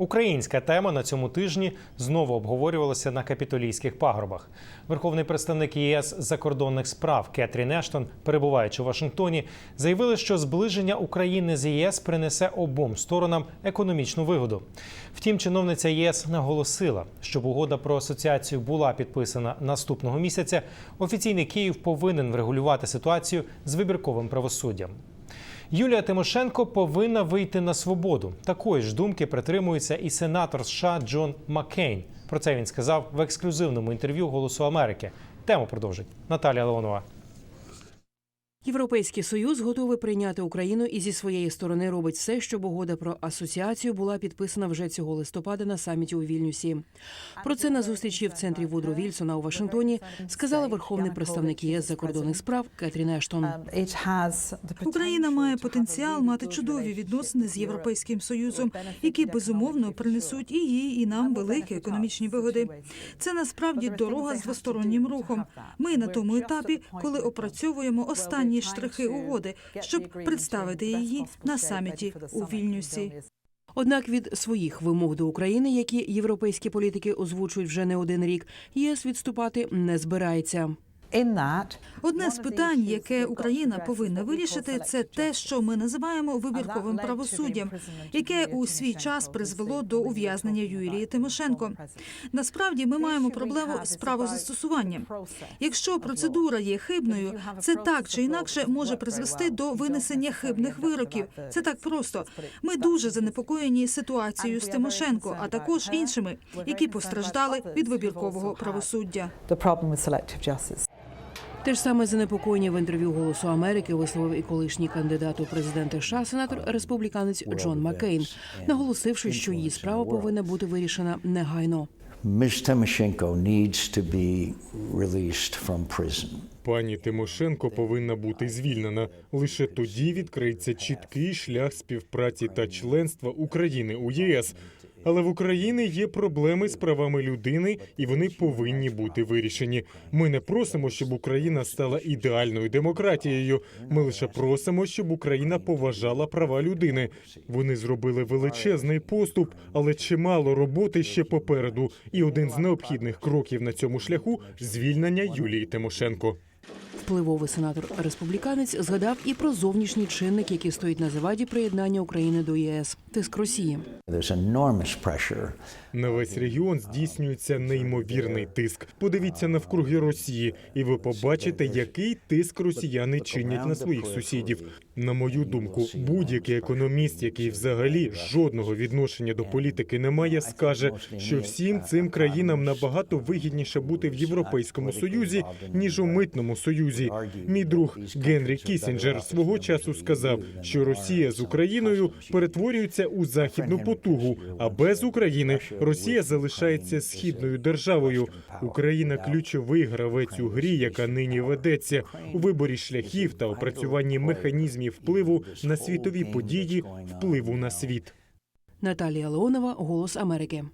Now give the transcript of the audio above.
Українська тема на цьому тижні знову обговорювалася на капітолійських пагорбах. Верховний представник ЄС закордонних справ Кетрін Ештон, перебуваючи у Вашингтоні, заявили, що зближення України з ЄС принесе обом сторонам економічну вигоду. Втім, чиновниця ЄС наголосила, щоб угода про асоціацію була підписана наступного місяця. Офіційний Київ повинен врегулювати ситуацію з вибірковим правосуддям. Юлія Тимошенко повинна вийти на свободу. Такої ж думки притримується і сенатор США Джон Маккейн. Про це він сказав в ексклюзивному інтерв'ю Голосу Америки. Тему продовжить Наталія Леонова. Європейський союз готовий прийняти Україну і зі своєї сторони робить все, щоб угода про асоціацію була підписана вже цього листопада на саміті у Вільнюсі. Про це на зустрічі в центрі Вудро Вільсона у Вашингтоні сказала верховний представник ЄС закордонних справ Кетрін Ештон. Україна має потенціал мати чудові відносини з європейським союзом, які безумовно принесуть і їй, і нам великі економічні вигоди. Це насправді дорога з двостороннім рухом. Ми на тому етапі, коли опрацьовуємо останні штрихи угоди, щоб представити її на саміті у Вільнюсі. Однак від своїх вимог до України, які європейські політики озвучують вже не один рік, ЄС відступати не збирається. Одне з питань, яке Україна повинна вирішити, це те, що ми називаємо вибірковим правосуддям, яке у свій час призвело до ув'язнення Юлії Тимошенко. Насправді ми маємо проблему з правозастосуванням. Якщо процедура є хибною, це так чи інакше може призвести до винесення хибних вироків. Це так просто. Ми дуже занепокоєні ситуацією з Тимошенко, а також іншими, які постраждали від вибіркового правосуддя. Те ж саме занепокоєння в інтерв'ю Голосу Америки висловив і колишній кандидат у президенти США, сенатор республіканець Джон Маккейн, наголосивши, що її справа повинна бути вирішена негайно. Needs to be released from prison. Пані Тимошенко повинна бути звільнена. Лише тоді відкриється чіткий шлях співпраці та членства України у ЄС. Але в Україні є проблеми з правами людини, і вони повинні бути вирішені. Ми не просимо, щоб Україна стала ідеальною демократією. Ми лише просимо, щоб Україна поважала права людини. Вони зробили величезний поступ, але чимало роботи ще попереду. І один з необхідних кроків на цьому шляху звільнення Юлії Тимошенко. Впливовий сенатор республіканець згадав і про зовнішній чинник, який стоїть на заваді приєднання України до ЄС тиск Росії. На весь регіон здійснюється неймовірний тиск. Подивіться навкруги Росії, і ви побачите, який тиск росіяни чинять на своїх сусідів. На мою думку, будь-який економіст, який взагалі жодного відношення до політики не має, скаже, що всім цим країнам набагато вигідніше бути в Європейському Союзі ніж у митному союзі. Мій друг Генрі Кісінджер свого часу сказав, що Росія з Україною перетворюється у західну потугу, а без України Росія залишається східною державою. Україна ключовий гравець у грі, яка нині ведеться у виборі шляхів та опрацюванні механізмів впливу на світові події, впливу на світ. Наталія Леонова, Голос Америки.